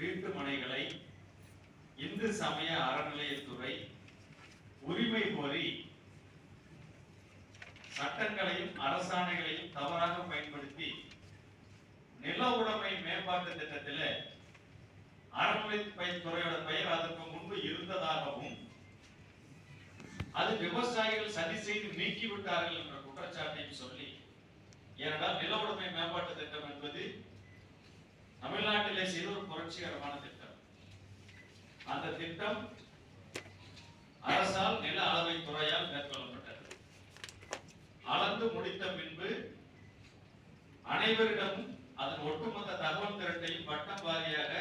வீட்டு மனைகளை இந்து சமய அறநிலையத்துறை உரிமை கோரி சட்டங்களையும் அரசாணைகளையும் தவறாக பயன்படுத்தி நில உடைமை மேம்பாட்டு திட்டத்தில் அறநிலைத்துறையோட பெயர் அதற்கு முன்பு இருந்ததாகவும் அது விவசாயிகள் சதி செய்து நீக்கிவிட்டார்கள் என்ற குற்றச்சாட்டையும் சொல்லி ஏனென்றால் நில உடைமை மேம்பாட்டு திட்டம் என்பது தமிழ்நாட்டிலே செய்த ஒரு புரட்சிகரமான திட்டம். அந்த திட்டம் அரசால் நில அளவை துறையால் மேற்கொள்ளப்பட்டது. அளந்து முடித்த பின்பு அனைவரிடமும் அதன் ஒட்டுமொத்த தகவல் திரட்டையும் வட்டம் வாரியாக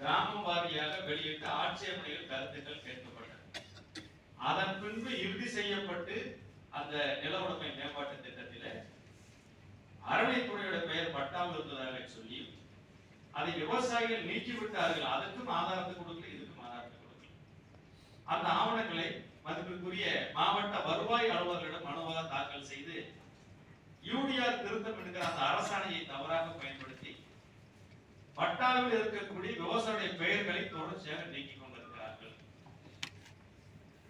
கிராமம் வாரியாக வெளியிட்டு ஆட்சேபனைகள் கருத்துக்கள் கேட்கப்பட்டன அதன் பின்பு இறுதி செய்யப்பட்டு அந்த நில உடைமை மேம்பாட்டு திட்டத்திலே அரணைத்துறையோட பெயர் பட்டாமல் இருந்ததாக சொல்லி அதை விவசாயிகள் நீக்கிவிட்டார்கள். அதற்கும் ஆதாரத்தை கொடுக்கல இதுக்கும் ஆதாரத்தை கொடுக்கல. அந்த ஆவணங்களை மதிப்பிற்குரிய மாவட்ட வருவாய் அலுவலர்களிடம் மனுவாக தாக்கல் செய்து யூடிஆர் திருத்தம் என்கிற அந்த அரசாணையை தவறாக பயன்படுத்தி பட்டாவில் இருக்கக்கூடிய விவசாயிய பெயர்களை தொடர்ச்சியாக நீக்கிக் கொண்டிருக்கிறார்கள்.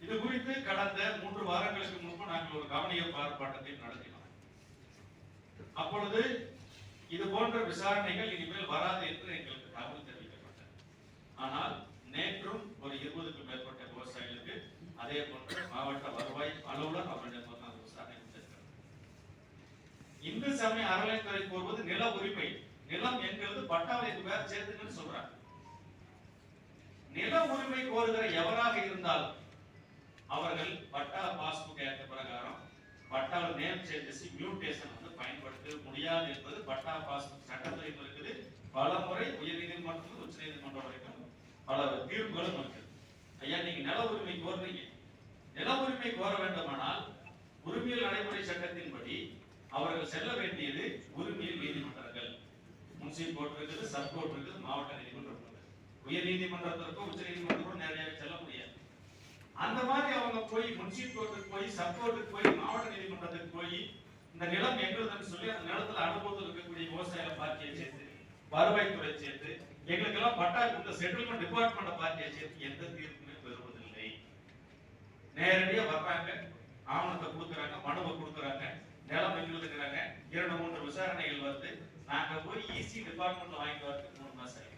இது குறித்து கடந்த மூன்று வாரங்களுக்கு முன்பு நாங்கள் ஒரு கவனிய ஆர்ப்பாட்டத்தை நடத்தினோம். அப்பொழுது இது போன்ற விசாரணைகள் இனிமேல் வராது என்று எங்களுக்கு தகவல் தெரிவிக்கப்பட்டது. ஆனால் நேற்றும் ஒரு இருபதுக்கும் மேற்பட்ட விவசாயிகளுக்கு அதே போன்ற மாவட்ட வருவாய் அலுவலர் அவரிடம் அந்த விசாரணை இந்து சமய அறநிலைத்துறை கூறுவது நில உரிமை நிலம் என்கிறது பட்டாவைக்கு பேர் சேர்த்துங்கன்னு சொல்றாங்க. நில உரிமை கோருகிற எவராக இருந்தாலும் அவர்கள் பட்டா பாஸ்புக் ஆக்ட் பிரகாரம் பட்டாவில் நேம் சேஞ்சஸ் மியூட்டேஷன் வந்து பயன்படுத்த முடியாது என்பது பட்டா பாஸ் சட்டத்திலையும் இருக்குது. பல முறை உயர்நீதிமன்றம் உச்ச நீதிமன்றம் வரைக்கும் பல தீர்ப்புகளும் இருக்குது ஐயா நீங்க நில உரிமை கோருறீங்க. நில உரிமை கோர வேண்டுமானால் உரிமையல் நடைமுறை சட்டத்தின்படி அவர்கள் செல்ல வேண்டியது உரிமையல் நீதிமன்றங்கள். முன்சிப் கோர்ட் இருக்குது சப் கோர்ட் இருக்குது மாவட்ட நீதிமன்றம் இருக்குது. உயர் நீதிமன்றத்திற்கும் உச்ச நீதிமன்றத்திற்கும் நேரடியாக செல்ல முடியாது. அந்த மாதிரி அவங்க போய் முன்சிப் கோர்ட்டுக்கு போய் சப் கோர்ட்டுக்கு போய் மாவட்ட நீதிமன்றத்துக்கு போய் இந்த நிலம் எங்களுதுன்னு சொல்லி அந்த நிலத்துல அனுபவத்தில் இருக்கக்கூடிய விவசாய பார்ட்டியை சேர்த்து வருவாய்த்துறை சேர்த்து எங்களுக்கெல்லாம் பட்டா கொடுத்த செட்டில்மெண்ட் டிபார்ட்மெண்ட் பார்ட்டியை சேர்த்து எந்த தீர்ப்புமே பெறுவதில்லை. நேரடியா வர்றாங்க ஆவணத்தை கொடுக்குறாங்க மனுவை கொடுக்குறாங்க நிலம் எங்களுக்குறாங்க இரண்டு மூன்று விசாரணைகள் வந்து நாங்க போய் இசி டிபார்ட்மெண்ட்ல வாங்கிட்டு வரதுக்கு மூணு மாசம்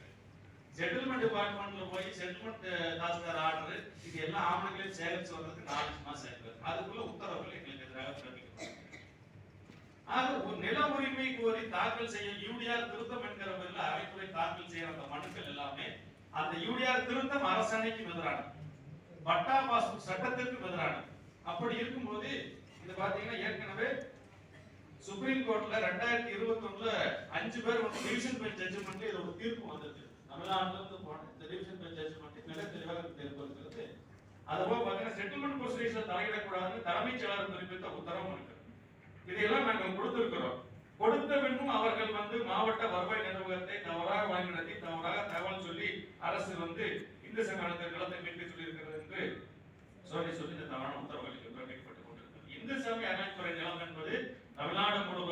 செட்டில்மெண்ட் டிபார்ட்மெண்ட்ல போய் செட்டில்மெண்ட் தாசில்தார் ஆர்டர் இது எல்லா ஆவணங்களையும் சேகரிச்சு வர்றதுக்கு நாலு மாசம் ஆயிடுது அதுக்குள்ள உத்தரவுகள் எங்களுக்கு எதிராக பிறப்பிக்கப்படும் ஆக ஒரு நில உரிமை கோரி தாக்கல் செய்ய யூடிஆர் திருத்தம் என்கிற பேர்ல அவைத்துறை தாக்கல் செய்யற அந்த மனுக்கள் எல்லாமே அந்த யூடிஆர் திருத்தம் அரசாணைக்கு எதிரானது பட்டா பாஸ்புக் சட்டத்திற்கு எதிரானது அப்படி இருக்கும்போது இது பாத்தீங்கன்னா ஏற்கனவே சுப்ரீம் கோர்ட்ல ரெண்டாயிரத்தி இருபத்தி ஒண்ணுல அஞ்சு பேர் வந்து டிவிஷன் பெஞ்ச் ஜட்ஜ்மெண்ட்ல இது ஒரு தீர்ப்பு வந்தது தமிழ்நாட்டிலிருந்து போன இந்த டிவிஷன் பெஞ்ச் ஜட்ஜ்மெண்ட் மிக தெளிவாக தீர்ப்பு அதுபோல் பார்த்தீங்கன்னா செட்டில்மெண்ட் ப்ரொசீஜர் தலையிடக்கூடாதுன்னு தலைமைச் செயலாளர் பிறப்பித்த உத்தரவும் இருக்கு. இதையெல்லாம் நாங்கள் கொடுத்திருக்கிறோம். கொடுத்த பின்னும் அவர்கள் வந்து மாவட்ட வருவாய் நிர்வாகத்தை தவறாக வாங்கி நடத்தி தவறாக தகவல் சொல்லி அரசு வந்து இந்து சங்கத்தை நிலத்தை மீட்க சொல்லி இருக்கிறது என்று சொல்லி சொல்லி இந்த தவறான உத்தரவுகளுக்கு பிறப்பிக்கப்பட்டுக் கொண்டிருக்கிறது. இந்து சமய அறநிலைத்துறை நிலம் என்பது தமிழ்நாடு முழு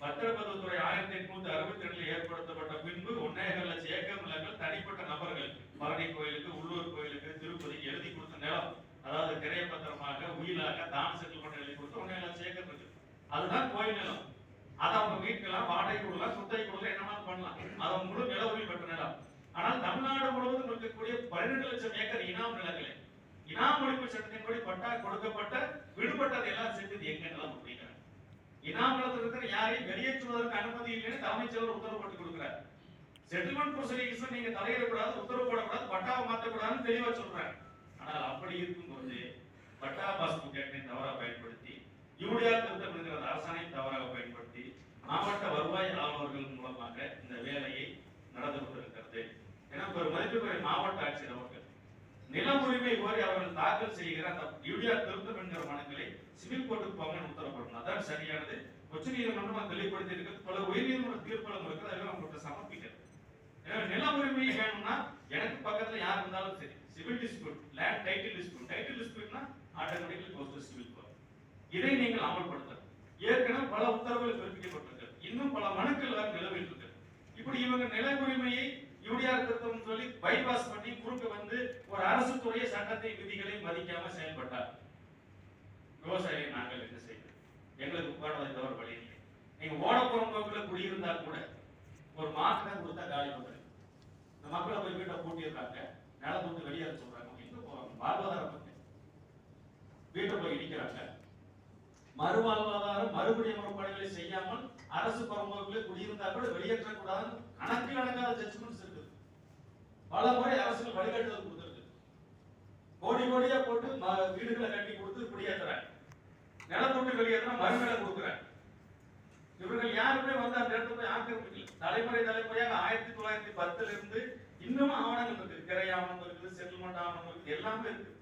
பத்திரப்பதிவுத்துறை ஆயிரத்தி எட்நூத்தி அறுபத்தி ரெண்டுல ஏற்படுத்தப்பட்ட பின்பு ஒன்னேகர் லட்சம் ஏக்கர் நிலங்கள் தனிப்பட்ட நபர்கள். பழனி கோயிலுக்கு உள்ளூர் கோயிலுக்கு திருப்பதிக்கு எழுதி கொடுத்த நிலம். அதாவது கிரைய பத்திரமாக உயிலாக தான செட்டில்மெண்ட் எழுதி கொடுத்து ஒன்னே லட்சம் ஏக்கர் இருக்கு. அதுதான் கோயில் நிலம். அதை அவங்க மீட்கலாம் வாடகை கொடுக்கலாம் சுத்தகை கொடுக்கலாம் என்ன பண்ணலாம். அதை முழு நில உரிமை பெற்ற நிலம். ஆனால் தமிழ்நாடு முழுவதும் இருக்கக்கூடிய பன்னிரண்டு லட்சம் ஏக்கர் இனாம் நிலங்களே. இனாம் ஒழிப்பு சட்டத்தின்படி பட்டா கொடுக்கப்பட்ட விடுபட்டதை எல்லாம் சேர்த்து எங்க நிலம் அப்படிங்கிறாங்க இனாமலத்தில் இருக்கிற யாரையும் வெளியேற்றுவதற்கு அனுமதி இல்லைன்னு தலைமைச் செயலர் உத்தரவு போட்டு கொடுக்கிறார். செட்டில்மெண்ட் ப்ரொசீஜர்ஸ் நீங்க தலையிடக்கூடாது உத்தரவு போடக்கூடாது பட்டாவை மாற்றக்கூடாதுன்னு தெளிவா சொல்றாங்க ஆனால் அப்படி இருக்கும்போது பட்டா பாஸ்புக் ஆக்டை தவறாக பயன்படுத்தி யூடியா திருத்தம் என்கிற அந்த அரசாணை தவறாக பயன்படுத்தி மாவட்ட வருவாய் ஆளுநர்கள் மூலமாக இந்த வேலையை நடந்து கொண்டிருக்கிறது. ஏன்னா ஒரு மதிப்புக்குரிய மாவட்ட ஆட்சியர் அவர்கள். நில உரிமை கோரி அவர்கள் தாக்கல் செய்கிற அந்த யூடியா திருத்தம் என்கிற மனு சிவில் கோர்ட்டுக்கு போங்க உத்தரப்படணும் அதான் சரியானது. உச்ச நீதிமன்றம் தெளிவுபடுத்தி வெளிப்படுத்தி இருக்கிறது. பல உயர்நீதிமன்ற தீர்ப்புகளும் இருக்குது அதெல்லாம் உங்களுக்கு சமர்ப்பிக்கிறது நில உரிமை வேணும்னா எனக்கு பக்கத்துல யார் இருந்தாலும் சரி. Civil dispute land title dispute title டிஸ்பியூட்னா automatically goes to civil court இதை நீங்கள் அமல்படுத்தலாம். ஏற்கனவே பல உத்தரவுகள் பிறப்பிக்கப்பட்டிருக்கு இன்னும் பல மனுக்கள் நிலவில் இருக்கு. இப்படி இவங்க நில உரிமையை யூடிஆர் பைபாஸ் பண்ணி ஓடப்புறம்போக்குல குடியிருந்தா கூட ஒரு மாத்திரை கொடுத்தா காலி பண்றீங்க இந்த மக்களை போய் வீட்டை பூட்டிடுறாங்க நிலத்தை விட்டு வெளியேற சொல்றாங்க எங்க போறாங்க? வாழ்வாதாரம் பத்தி வீட்டை போய் இடிக்கிறாங்க. மறுவாழ்வாதாரம் மறுபடியும் முறைப்பாடுகளை செய்யாமல் அரசு புறம்போக்கில் குடியிருந்தா கூட வெளியேற்றக்கூடாது கணக்கில் அடங்காத ஜட்ஜ்மெண்ட்ஸ் இருக்குது. பல முறை அரசுகள் வழிகாட்டுதல் கொடுத்துருக்கு. கோடி கோடியா போட்டு ம- வீடுகளை கட்டி கொடுத்து குடியேற்றுறாங்க நிலத்தொட்டு வெளியேற்றினா மறுநிலை கொடுக்குறாங்க இவர்கள் யாருமே வந்து அந்த இடத்துல போய் ஆக்கிரமிக்கல தலைமுறை தலைமுறையாக ஆயிரத்தி தொள்ளாயிரத்தி பத்துல இருந்து இன்னமும் ஆவணங்கள் இருக்கு. கிரை ஆவணம் இருக்குது செட்டில்மெண்ட் ஆவணம் இருக்கு எல்லாமே இருக்கு.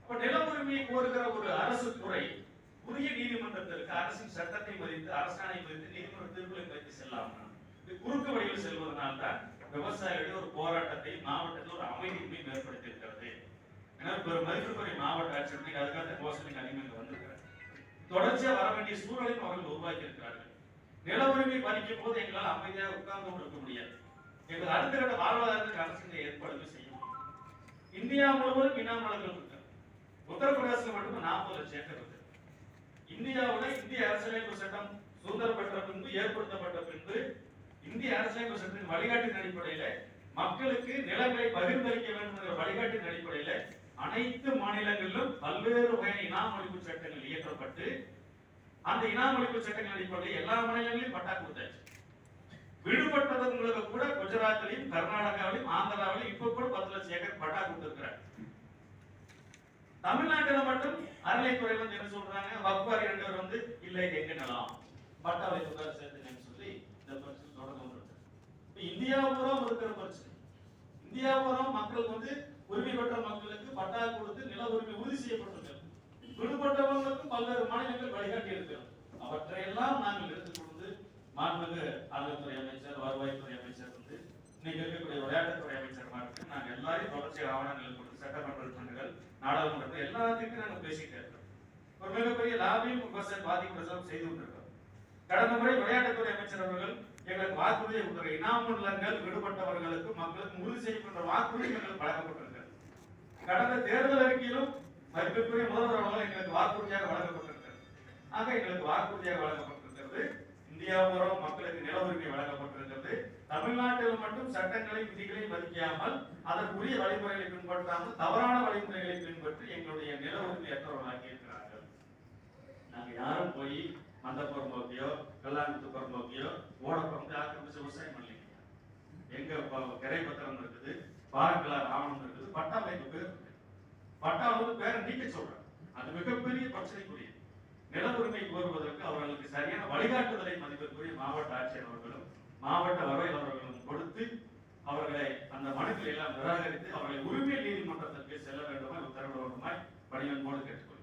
அப்ப நில உரிமையை கோருகிற ஒரு அரசு துறை உரிய நீதிமன்றத்திற்கு அரசின் சட்டத்தை மதித்து அரசாணை மதித்து நீதிமன்ற தீர்ப்புகளை மதித்து செல்லாம இது குறுக்கு வழியில் செல்வதனால் தான் விவசாயிகளுடைய ஒரு போராட்டத்தை மாவட்டத்தில் ஒரு அமைதியின்மை ஏற்படுத்தி இருக்கிறது எனவே ஒரு மதிப்புக்குரிய மாவட்ட ஆட்சியர் அதுக்காக யோசனை அதிகமாக வந்திருக்கிறார். தொடர்ச்சியா வர வேண்டிய சூழலையும் அவர்கள் உருவாக்கி இருக்கிறார் நில உரிமை பறிக்கும் போது எங்களால் அமைதியாக உட்கார்ந்து இருக்க முடியாது. எங்கள் அடுத்த வாழ்வாதாரத்துக்கு அரசு ஏற்பாடுகள் செய்ய முடியும். இந்தியா முழுவதும் இனாமலங்கள் இருக்கு உத்தரப்பிரதேசம் மட்டும் நாற்பது லட்சம் ஏக்கர் இருக்கு. இந்தியாவுல இந்திய அரசியலமைப்பு சட்டம் சுதந்திரம் பெற்ற பின்பு ஏற்படுத்தப்பட்ட பின்பு இந்திய அரசியலமைப்பு சட்டத்தின் வழிகாட்டின் அடிப்படையில மக்களுக்கு நிலங்களை பகிர்ந்தளிக்க வேண்டும் என்ற வழிகாட்டின் அடிப்படையில அனைத்து மாநிலங்களிலும் பல்வேறு வகையான இனாமொழிப்பு சட்டங்கள் இயற்றப்பட்டு அந்த இனாமொழிப்பு சட்டங்கள் அடிப்படையில் எல்லா மாநிலங்களிலும் பட்டா கொடுத்தாச்சு. விடுபட்டவங்களுக்கு கூட குஜராத்திலையும் கர்நாடகாவிலும் ஆந்திராவிலையும் இப்ப கூட பத்து லட்சம் ஏக்கர் பட்டா கொடுத்திருக்கிறாங்க. தமிழ்நாட்டுல மட்டும் அறநிலைத்துறை வந்து என்ன சொல்றாங்க? வக்வாரி ரெண்டு பேர் வந்து இல்ல எங்க நிலம்? பட்டாவை துறை சேர்த்துங்கன்னு சொல்லி இந்த பிரச்சனை தொடர்ந்து இப்ப இந்தியா பூரம் இருக்கிற பிரச்சனை இந்தியா பூரம் மக்களுக்கு வந்து உரிமை பெற்ற மக்களுக்கு பட்டா கொடுத்து நில உரிமை உறுதி செய்யப்பட்டது விடுபட்டவர்களுக்கும் பல்வேறு மாநிலங்கள் வழிகாட்டி இருக்கிறோம். அவற்றையெல்லாம் நாங்கள் எடுத்துக்கொண்டு மாண்புமிகு அறநிலைத்துறை அமைச்சர் வருவாய்த்துறை அமைச்சர் வந்து இன்னைக்கு இருக்கக்கூடிய விளையாட்டுத்துறை அமைச்சர் மாதிரி நாங்க எல்லாரையும் தொடர்ச்சி ஆவணங்கள் கொடுத்து சட்டமன்ற உறுப்பினர்கள் நாடாளுமன்றத்தில் எல்லாத்துக்கும் நாங்கள் பேசிட்டு இருக்கோம் ஒரு மிகப்பெரிய லாபியும் விவசாய பாதி பிரசவம் செய்து கொண்டிருக்கிறோம். கடந்த முறை விளையாட்டுத்துறை அமைச்சர் அவர்கள் எங்களுக்கு வாக்குறுதியை கொடுத்த இனாமுள்ளங்கள் விடுபட்டவர்களுக்கு மக்களுக்கு உறுதி செய்யப்பட்ட வாக்குறுதி எங்களுக்கு வழங்கப்பட்டிருக்கிறது. கடந்த தேர்தல் அறிக்கையிலும் மதிப்பிற்குரிய முதல்வர் அவர்கள் எங்களுக்கு வாக்குறுதியாக வழங்கப்பட்டிருக்கிறது. ஆக எங்களுக்கு வாக்குறுதியாக வழங்கப்பட்டிருக்கிறது. இந்தியா பூரா மக்களுக்கு நில உரிமை வழங்கப்பட்டிருக்கிறது. தமிழ்நாட்டில் மட்டும் சட்டங்களை விதிகளை மதிக்காமல் அதற்குரிய வழிமுறைகளை பின்பற்றாமல் தவறான வழிமுறைகளை பின்பற்றி எங்களுடைய நில உரிமை அற்றவர்களாக்கி இருக்கிறார்கள். நாங்க யாரும் போய் அந்த புறம்போக்கியோ கல்லாங்குத்து புறம்போக்கியோ ஓடப்புறம்பு ஆக்கிரமிச்சு விவசாயம் பண்ணலைங்க. எங்க கரை பத்திரம் இருக்குது பாரக்கலா ஆவணம் இருக்குது பட்டா பேர் பட்டா வந்து பேரை நீக்க சொல்றாங்க. அது மிகப்பெரிய பிரச்சனைக்குரிய நில உரிமை கோருவதற்கு அவர்களுக்கு சரியான வழிகாட்டுதலை மதிப்பிற்குரிய மாவட்ட ஆட்சியர் அவர்களும் மாவட்ட வருவாய் அவர்களும் கொடுத்து அவர்களை அந்த மனுக்களை எல்லாம் நிராகரித்து அவர்களை உரிமை நீதிமன்றத்திற்கு செல்ல வேண்டுமாய் உத்தரவிட வேண்டுமாய் பணியன்போடு கேட்டுக்கொள்கிறேன்.